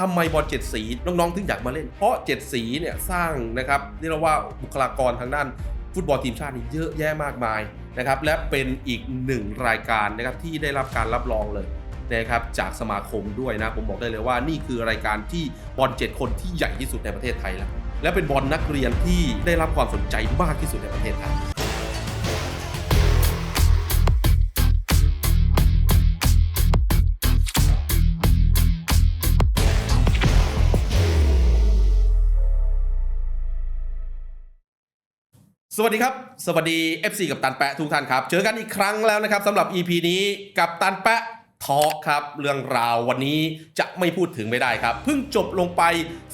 ทำไมบอลเจ็ดสีน้องๆถึงอยากมาเล่น เพราะเจ็ดสีเนี่ยสร้างนะครับเรียกว่าบุคลากรทางด้านฟุตบอลทีมชาตินี่เยอะแยะมากมายนะครับและเป็นอีกหนึ่งรายการนะครับที่ได้รับการรับรองเลยนะครับจากสมาคมด้วยนะผมบอกได้เลยว่านี่คือรายการที่บอลเจ็ดคนที่ใหญ่ที่สุดในประเทศไทยแล้วและเป็นบอลนักเรียนที่ได้รับความสนใจมากที่สุดในประเทศไทย สวัสดีครับ สวัสดี FC กับตันแปะทุกท่านครับ เจอกันอีกครั้งแล้วนะครับสำหรับ EP นี้กับตันแปะทอครับ เรื่องราววันนี้จะไม่พูดถึงไม่ได้ครับ เพิ่งจบลงไป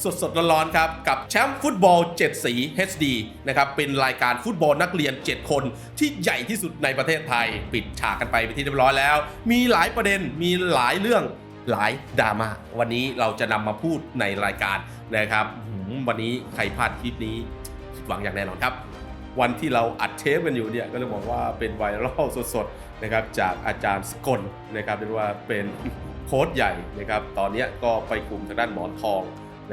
สดๆร้อนๆครับ กับแชมป์ฟุตบอล 7 สี HD นะครับ เป็นรายการฟุตบอลนักเรียน 7 คนที่ใหญ่ที่สุดในประเทศไทย ปิดฉากกันไปเป็นที่เรียบร้อยแล้ว มีหลายประเด็นมีหลายเรื่องหลายดราม่าวันนี้เราจะนำมาพูดในรายการนะครับวันนี้ใครพลาดคลิปนี้ผิดหวังอย่างแน่นอนครับ วันที่เราอัดเทปกันอยู่เนี่ยก็เลยบอกว่าเป็นไวรัลสดๆนะครับจากอาจารย์สกลนะครับเรียกว่าเป็นโค้ชใหญ่นะครับตอนนี้ก็ไปคุมทางด้านหมอนทอง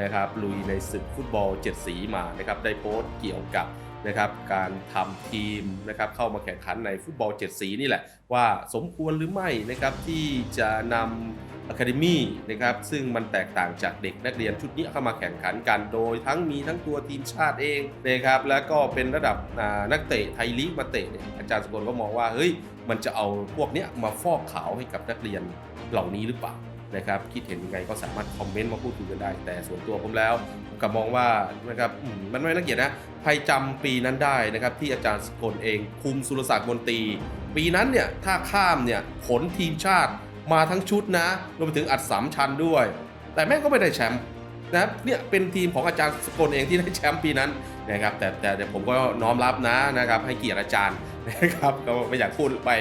นะครับลุยในศึกฟุตบอล 7 สีมานะครับได้โพสต์เกี่ยวกับนะครับการทำทีมนะครับเข้ามาแข่งขันในฟุตบอล 7 สีนี่แหละ ว่าสมควรหรือไม่นะครับที่จะนำอะคา เดมี่นะครับซึ่งมันแตกต่างจากเด็กนักเรียนชุดนี้เข้ามาแข่งขันกัน โดยทั้งมีทั้งตัวทีมชาติเองนะครับแล้วก็เป็นระดับนักเตะไทยลีกมาเตะเนี่ยอาจารย์สกลก็มองว่าเฮ้ยมันจะเอาพวกเนี้ยมาฟอกขาวให้กับนักเรียนเหล่านี้หรือเปล่านะครับคิดเห็นยังไงก็สามารถคอมเมนต์มาพูดคุยกันได้ แต่ส่วนตัวผมแล้วก็มองว่านะครับมันไม่น่าเกลียดนะใครจำปีนั้นได้นะครับที่อาจารย์สกลเองคุมสุรศักดิ์มนตรี ปีนั้นเนี่ยถ้าข้ามเนี่ยผลทีมชาติ มาทั้งชุดนะรวมไปถึงอัดสามชันด้วย แต่แม่งก็ไม่ได้แชมป์นะครับเนี่ยเป็นทีมของอาจารย์สกลเองที่ได้แชมป์ปีนั้นนะครับแต่แต่ผมก็น้อมรับนะนะครับให้เกียรติอาจารย์นะครับก็ไม่อยากพูดไป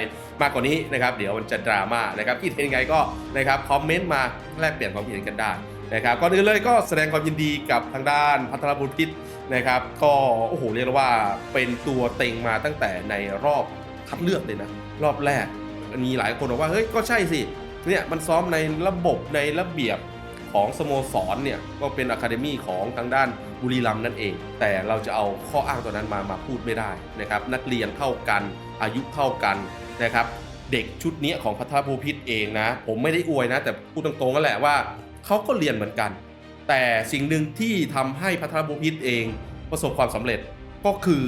มากกว่านี้นะครับ เดี๋ยวมันจะดราม่านะครับคิดเห็นไงก็นะครับคอมเมนต์มาแลกเปลี่ยนความคิดเห็นกันได้นะครับก่อนอื่นเลยก็แสดงความยินดีกับทางด้านพัทรบุญพิษนะครับ ก็โอ้โหเรียกว่าเป็นตัวเต็งมาตั้งแต่ในรอบคัดเลือกเลยนะ รอบแรก มีหลายคนบอกว่าเฮ้ยก็ใช่สิเนี่ยมันซ้อมในระบบในระเบียบของสโมสรเนี่ยก็เป็นอะคาเดมี่ของทางด้านบุรีรัมย์นั่นเอง แต่เราจะเอาข้ออ้างตัวนั้นมามาพูดไม่ได้นะครับนักเรียนเท่ากันอายุเท่ากันนะครับเด็กชุดนี้ของพัทรภูพิษเองนะ ผมไม่ได้อวยนะ แต่พูดตรงๆก็แหละว่าเขาก็เรียนเหมือนกัน แต่สิ่งหนึ่งที่ทำให้พัทรภูพิษเองประสบความสำเร็จก็คือ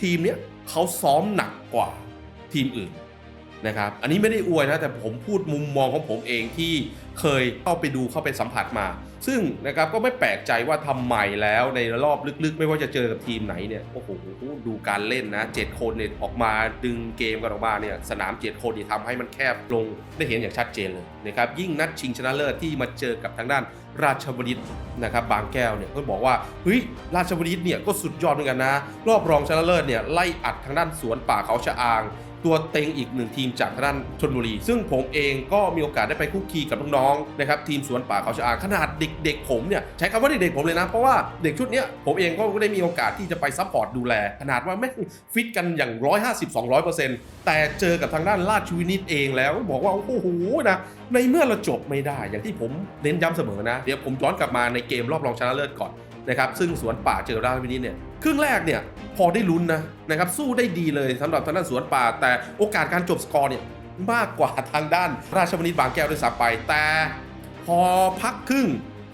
ทีมเนี้ยเขาซ้อมหนักกว่าทีมอื่น นะครับ อันนี้ไม่ได้อวยนะ แต่ผมพูดมุมมองของผมเองที่เคยเข้าไปดูเข้าไปสัมผัสมา ซึ่งนะครับก็ไม่แปลกใจว่าทำไมแล้วในรอบลึกๆ ไม่ว่าจะเจอกับทีมไหนเนี่ยโอ้โหดูการเล่นนะเจ็ดคนเนี่ยออกมาดึงเกมกันออกมาเนี่ยสนามเจ็ดคนนี่ทำให้มันแคบลงได้เห็นอย่างชัดเจนเลยนะครับยิ่งนัดชิงชนะเลิศที่มาเจอกับทางด้านราชบุรีนะครับบางแก้วเนี่ยก็บอกว่าเฮ้ยราชบุรีเนี่ยก็สุดยอดเหมือนกันนะ รอบรองชนะเลิศเนี่ยไล่อัดทางด้านสวนป่าเขาชะอาง ตัวเต็งอีกหนึ่งทีมจากทางด้านชนบุรี ซึ่งผมเองก็มีโอกาสได้ไปคุกคีกับน้องๆนะครับทีมสวนป่าเขาชะอางขนาดเด็กๆผมเนี่ยใช้คำว่าเด็กๆผมเลยนะ เพราะว่าเด็กชุดเนี้ยผมเองก็ได้มีโอกาสที่จะไปซัพพอร์ตดูแล ขนาดว่าแม่งฟิตกันอย่าง 150-200%แต่เจอกับทางด้านราชวินิตเองแล้วบอกว่า โอ้โหนะในเมื่อเราจบไม่ได้ อย่างที่ผมเน้นย้ำเสมอนะ เดี๋ยวผมย้อนกลับมาในเกมรอบรองชนะเลิศก่อนนะครับซึ่งสวนป่าเจอราชวินิตเนี่ย ครึ่งแรกเนี่ยพอได้ลุ้นนะนะครับสู้ได้ดีเลยสำหรับทางด้านสวนป่า แต่โอกาสการจบสกอร์เนี่ยมากกว่าทางด้านราชวินิตบางแก้วด้วยซ้ำไป แต่พอพักครึ่ง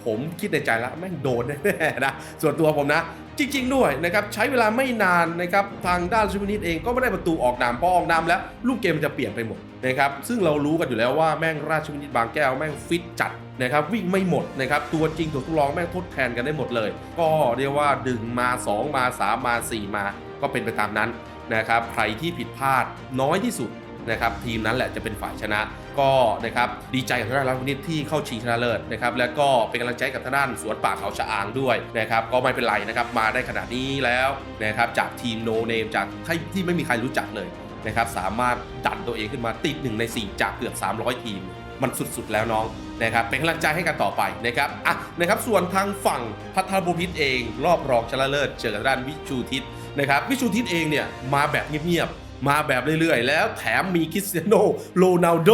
ผมคิดในใจแล้วแม่งโดนแน่นะส่วนตัวผมนะจริง ๆ ด้วยนะครับใช้เวลาไม่นานนะครับทางด้านราชวินิตเองก็ไม่ได้ประตูออกนามพอออกนามแล้วลูกเกมมันจะเปลี่ยนไปหมดนะครับซึ่งเรารู้กันอยู่แล้วว่าแม่งราชวินิตบางแก้วแม่งฟิตจัด นะครับวิ่งไม่หมดนะครับตัวจริงตัวทดลองแม่งทดแทนกันได้หมดเลย ก็เรียกว่าดึงมา 2 มา 3 มา 4 มา ก็เป็นไปตามนั้นนะครับใครที่ผิดพลาดน้อยที่สุดนะครับทีมนั้นแหละจะเป็นฝ่ายชนะก็นะครับดีใจกับทางด้านราชวินิตที่เข้าชิงชนะเลิศนะครับแล้วก็เป็นกำลังใจกับทางด้านสวนป่าเขาชะอางด้วยนะครับก็ไม่เป็นไรนะครับมาได้ขนาดนี้แล้วนะครับจากทีมโนเนมจากที่ไม่มีใครรู้จักเลยนะครับสามารถดันตัวเองขึ้นมาติด 1 ใน 4 จากเกือบ 300 ทีม มันสุดๆแล้วน้องนะครับเป็นกำลังใจให้กันต่อไปนะครับอะนะครับส่วนทางฝั่งพัทรบุพิตเอง รอบรองชนะเลิศเจอกับด้านวิชูทิศนะครับวิชูทิศเองเนี่ยมาแบบเงียบๆมาแบบเรื่อยๆ แล้วแถมมีคริสเตียโนโรนัลโด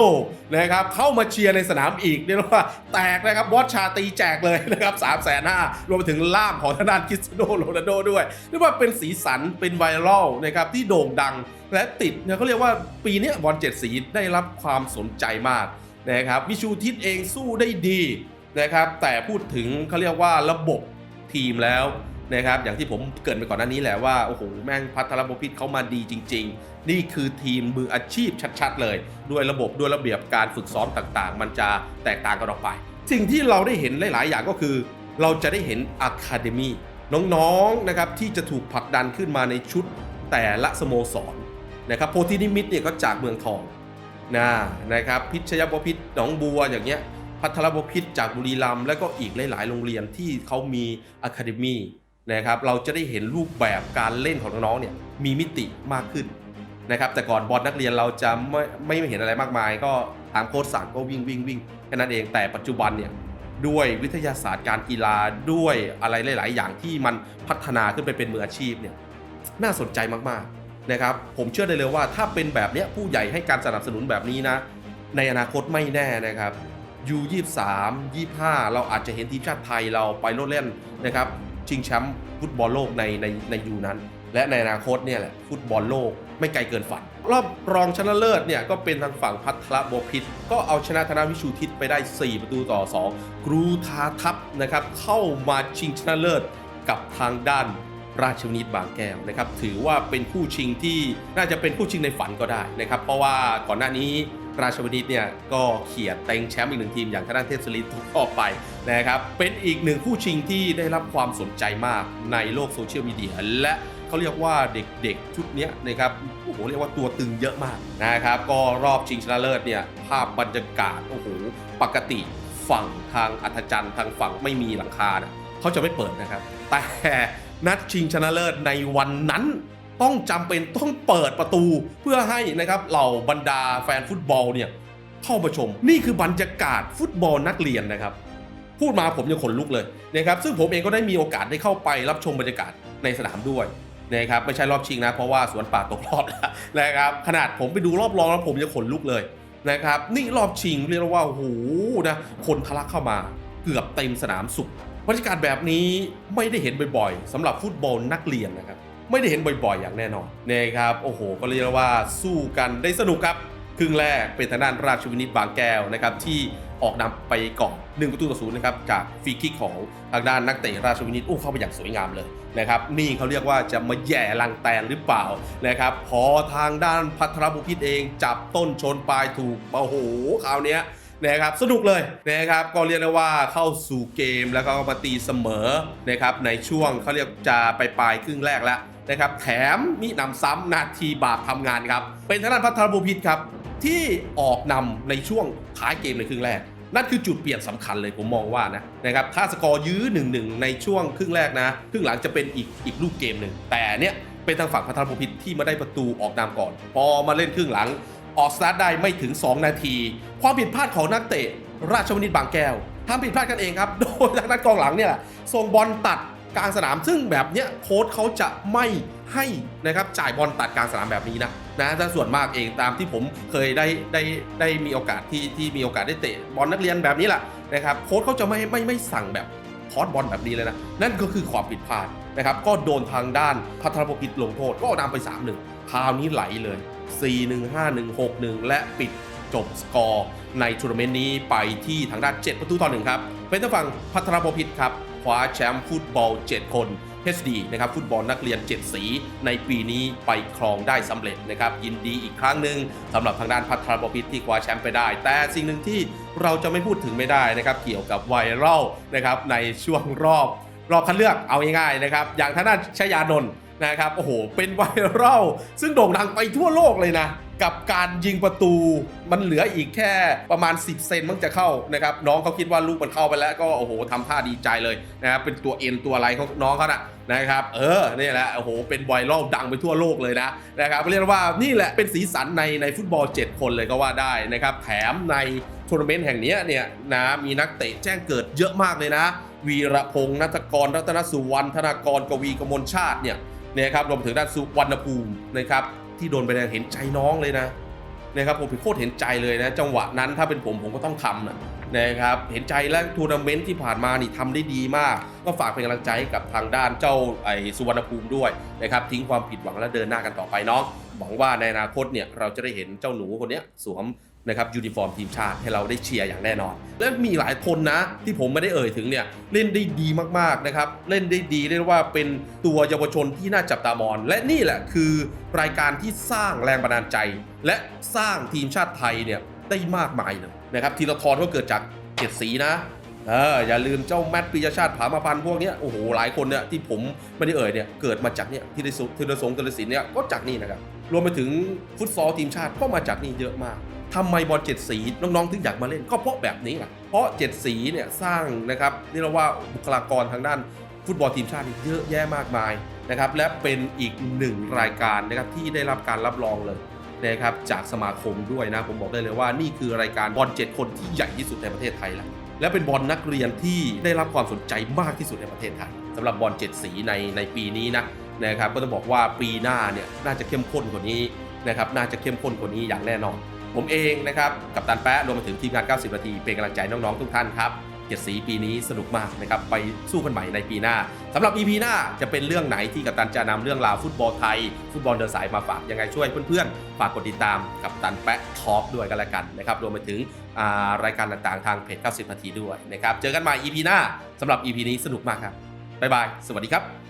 นะครับเข้ามาเชียร์ในสนามอีกเรียกว่าแตกนะครับวอชชาตีแจกเลยนะครับ3ามแสนห้ารวมไปถึงล่ามของทางด้านคริสเตียโนโรนัลโดด้วยเรียกว่าเป็นสีสันเป็นไวรัลนะครับที่โด่งดังและติดเนี่ยเขาเรียกว่าปีนี้บอลเจ็ดสีได้รับความสนใจมาก นะครับวิชูทิศเองสู้ได้ดีนะครับแต่พูดถึงเขาเรียกว่าระบบทีมแล้วนะครับอย่างที่ผมเกิดไปก่อนหน้านี้แหละว่าโอ้โหแม่งพัทรบพิษเขามาดีจริง ๆ นี่คือทีมมืออาชีพชัดๆ เลย ด้วยระบบด้วยระเบียบการฝึกซ้อมต่างๆ มันจะแตกต่างกันออกไป สิ่งที่เราได้เห็นหลายๆ อย่างก็คือ เราจะได้เห็นอะคาเดมีน้องๆนะครับที่จะถูกผลักดันขึ้นมาในชุดแต่ละสโมสรนะครับโพธินิมิตเนี่ยก็จากเมืองทอง นะนะครับพิชยบพิษหนองบัวอย่างเงี้ยพัทรบพิษจากบุรีรัมย์และก็อีกหลาย ๆ โรงเรียนที่เขามีอะคาเดมีนะครับเราจะได้เห็นรูปแบบการเล่นของน้องๆเนี่ยมีมิติมากขึ้นนะครับแต่ก่อนบอลนักเรียนเราจะไม่ไม่เห็นอะไรมากมาย ก็ตามโค้ชสั่งก็วิ่งวิ่งวิ่งแค่นั้นเองแต่ปัจจุบันเนี่ยด้วยวิทยาศาสตร์การกีฬาด้วยอะไรหลาย ๆ อย่างที่มันพัฒนาขึ้นไปเป็นมืออาชีพเนี่ยน่าสนใจมากๆ นะครับผมเชื่อได้เลยว่าถ้าเป็นแบบนี้ผู้ใหญ่ให้การสนับสนุนแบบนี้นะ ในอนาคตไม่แน่นะครับยู23 25เราอาจจะเห็นทีมชาติไทยเราไปโลดเล่นนะครับชิงแชมป์ฟุตบอลโลกในในในยูนั้น และในอนาคตเนี่ยแหละฟุตบอลโลกไม่ไกลเกินฝัน รอบรองชนะเลิศเนี่ยก็เป็นทางฝั่งพัทรบพิษก็เอาชนะธนาวิชูทิศไปได้ 4 ประตูต่อ 2 กรูทาทัพนะครับเข้ามาชิงชนะเลิศกับทางด้าน ราชวนิตบางแก้วนะครับถือว่าเป็นคู่ชิงที่น่าจะเป็นคู่ชิงในฝันก็ได้นะครับ เพราะว่าก่อนหน้านี้ราชวนิตเนี่ยก็เขียดเต็งแชมป์อีกหนึ่งทีมอย่างทางด้านเทพสลินถูกออกไปนะครับเป็นอีกหนึ่งคู่ชิงที่ได้รับความสนใจมากในโลกโซเชียลมีเดียและเขาเรียกว่าเด็กๆชุดนี้นะครับโอ้โหเรียกว่าตัวตึงเยอะมากนะครับ ก็รอบชิงชนะเลิศเนี่ยภาพบรรยากาศโอ้โหปกติฝั่งทางอัธจันทร์ทางฝั่งไม่มีหลังคาเนี่ยเขาจะไม่เปิดนะครับ แต่ นัดชิงชนะเลิศในวันนั้นต้องจำเป็นต้องเปิดประตูเพื่อให้นะครับเหล่าบรรดาแฟนฟุตบอลเนี่ยเข้ามาชม นี่คือบรรยากาศฟุตบอลนักเรียนนะครับ พูดมาผมยังขนลุกเลยนะครับซึ่งผมเองก็ได้มีโอกาสได้เข้าไปรับชมบรรยากาศในสนามด้วยนะครับไม่ใช่รอบชิงนะเพราะว่าสวนป่าตกรอบแล้วนะครับขนาดผมไปดูรอบรองแล้วผมยังขนลุกเลยนะครับนี่รอบชิงเรียกว่าโอ้โหนะคนทะลักเข้ามาเกือบเต็มสนามสุข บรรยากาศแบบนี้ไม่ได้เห็นบ่อยๆสำหรับฟุตบอลนักเรียนนะครับ ไม่ได้เห็นบ่อยๆ อย่างแน่นอนนะครับโอ้โห ก็เรียกว่าสู้กันได้สนุกครับ ครึ่งแรกเป็นทางด้านราชวินิตบางแก้วนะครับที่ออกนำไปก่อน1ประตูต่อศูนย์นะครับจากฟรีคิกของทางด้านนักเตะราชวินิตอู้เข้าไปอย่างสวยงามเลยนะครับนี่เขาเรียกว่าจะมาแย่ลังแตนหรือเปล่านะครับพอทางด้านพัทรบุพิตเองจับต้นชนปลายถูกโอ้โหคราวเนี้ย นะครับสนุกเลยนะครับก็เรียกได้ว่าเข้าสู่เกมแล้วก็มาตีเสมอนะครับในช่วงเขาเรียกจะไปปลายครึ่งแรกแล้วนะครับแถมมีนำซ้ำนาทีบาปทำงานครับ เป็นทางด้านพัทรบุพิตครับ ที่ออกนำในช่วงท้ายเกมในครึ่งแรก นั่นคือจุดเปลี่ยนสำคัญเลยผมมองว่านะนะครับถ้าสกอร์ยื้อ1นหนึ่งในช่วงครึ่งแรกนะครึ่งหลังจะเป็นอีกอีกรูปเกมหนึ่งแต่เนี่ยเป็นทางฝั่งพัทรบุพิตที่มาได้ประตูออกนำก่อน พอมาเล่นครึ่งหลัง ออกสตาร์ทได้ไม่ถึง 2 นาที ความผิดพลาดของนักเตะ ราชวนิตบางแก้วทำผิดพลาดกันเองครับ โดยทางด้านกองหลังเนี่ยแหละส่งบอลตัดกลางสนาม ซึ่งแบบเนี้ยโค้ชเขาจะไม่ให้นะครับจ่ายบอลตัดกลางสนามแบบนี้นะนะแต่ส่วนมากเองตามที่ผมเคยได้ได้ได้มีโอกาสที่ที่มีโอกาสได้เตะบอลนักเรียนแบบนี้แหละนะครับโค้ชเขาจะไม่ไม่ไม่สั่งแบบทอดบอลแบบนี้เลยนะ นั่นก็คือความผิดพลาดนะครับ ก็โดนทางด้านพัทรพกิจลงโทษ ก็นำไป3-1คราวนี้ไหลเลย 4-1-5-1-6-1 และปิดจบสกอร์ในทัวร์นาเมนต์นี้ไปที่ทางด้าน 7 ประตูต่อหนึ่งครับ เป็นทางฝั่งพัทรบพิษครับ คว้าแชมป์ฟุตบอล 7 คน HD นะครับฟุตบอลนักเรียน 7 สี ในปีนี้ไปครองได้สำเร็จนะครับ ยินดีอีกครั้งหนึ่งสำหรับทางด้านพัทรบพิษที่คว้าแชมป์ไปได้ แต่สิ่งหนึ่งที่เราจะไม่พูดถึงไม่ได้นะครับ เกี่ยวกับไวรัลนะครับในช่วงรอบรอบคัดเลือกเอาง่ายๆนะครับ อย่างทางด้านชยานนท์ นะครับโอ้โหเป็นไวรัลซึ่งโด่งดังไปทั่วโลกเลยนะ กับการยิงประตูมันเหลืออีกแค่ประมาณ 10 เซนมั้งจะเข้านะครับน้องเขาคิดว่าลูกมันเข้าไปแล้วก็โอ้โหทำท่าดีใจเลยนะครับเป็นตัวเอ็นตัวอะไรของน้องเขานะนะครับ เออนี่แหละโอ้โหเป็นไวรัลดังไปทั่วโลกเลยนะนะครับเรียกว่านี่แหละเป็นสีสันในในฟุตบอล 7 คนเลยก็ว่าได้นะครับแถมในทัวร์นาเมนต์แห่งนี้เนี่ยนะมีนักเตะแจ้งเกิดเยอะมากเลยนะ วีระพงษ์นัทกรรัตนสุวรรณธนากรกวีกมลชาติเนี่ย เนี่ยครับรวมถึงด้านสุวรรณภูมินะครับที่โดนใบแดงเห็นใจน้องเลยนะนะครับผมโคตรเห็นใจเลยนะ จังหวะนั้นถ้าเป็นผมผมก็ต้องทำนะนะครับเห็นใจและทัวร์นาเมนต์ที่ผ่านมานี่ทำได้ดีมาก ก็ฝากเป็นกำลังใจให้กับทางด้านเจ้าไอ้สุวรรณภูมิด้วยนะครับทิ้งความผิดหวังและเดินหน้ากันต่อไปเนาะหวังว่าในอนาคตเนี่ยเราจะได้เห็นเจ้าหนูคนนี้สวม นะครับยูนิฟอร์มทีมชาติให้เราได้เชียร์อย่างแน่นอน และมีหลายคนนะที่ผมไม่ได้เอ่ยถึงเนี่ยเล่นได้ดีมากๆนะครับเล่นได้ดีเรียกว่าเป็นตัวเยาวชนที่น่าจับตามองและนี่แหละคือรายการที่สร้างแรงบันดาลใจ และสร้างทีมชาติไทยเนี่ยได้มากมายเลยนะครับทีละทรก็เกิดจากเจ็ดสีนะเอออย่าลืมเจ้าแมตต์ปิยชาติผามาพันพวกนี้โอ้โหหลายคนเนี่ยที่ผมไม่ได้เอ่ยเนี่ยเกิดมาจากเนี่ยที่ได้สุทีละสงกรสินเนี่ยก็จากนี่นะครับรวมไปถึงฟุตซอลทีมชาติก็มาจากนี่เยอะมาก ทำไมบอลเจ็ดสีน้องๆถึงอยากมาเล่นก็เพราะแบบนี้แหละเพราะเจ็ดสีเนี่ยสร้างนะครับนี่เราว่าบุคลากรทางด้านฟุตบอลทีมชาติเยอะแยะมากมายนะครับและเป็นอีกหนึ่งรายการนะครับที่ได้รับการรับรองเลยนะครับจากสมาคมด้วยนะผมบอกได้เลยว่านี่คือรายการบอลเจ็ดคนที่ใหญ่ที่สุดในประเทศไทยแล้วและเป็นบอลนักเรียนที่ได้รับความสนใจมากที่สุดในประเทศไทยสำหรับบอลเจ็ดสีในในปีนี้นะนะครับก็ต้องบอกว่าปีหน้าเนี่ยน่าจะเข้มข้นกว่านี้นะครับน่าจะเข้มข้นกว่านี้อย่างแน่นอน ผมเองนะครับกับตันแปะรวมไปถึงทีมงาน 90 นาที เป็นกำลังใจน้องๆทุกท่านครับเจ็ดสีปีนี้สนุกมากนะครับไปสู้กันใหม่ในปีหน้าสำหรับ EP หน้าจะเป็นเรื่องไหนที่กับตันจะนำเรื่องราวฟุตบอลไทย ฟุตบอลเดินสายมาฝากยังไงช่วยเพื่อนๆฝากกดติดตามกับตันแปะทอล์กด้วยกันละกันนะครับรวมไปถึงารายการต่างๆทางเพจ 90 นาทีด้วยนะครับเจอกันใหม่ EP หน้าสำหรับ EP นี้สนุกมากครับบ๊ายบายสวัสดีครับ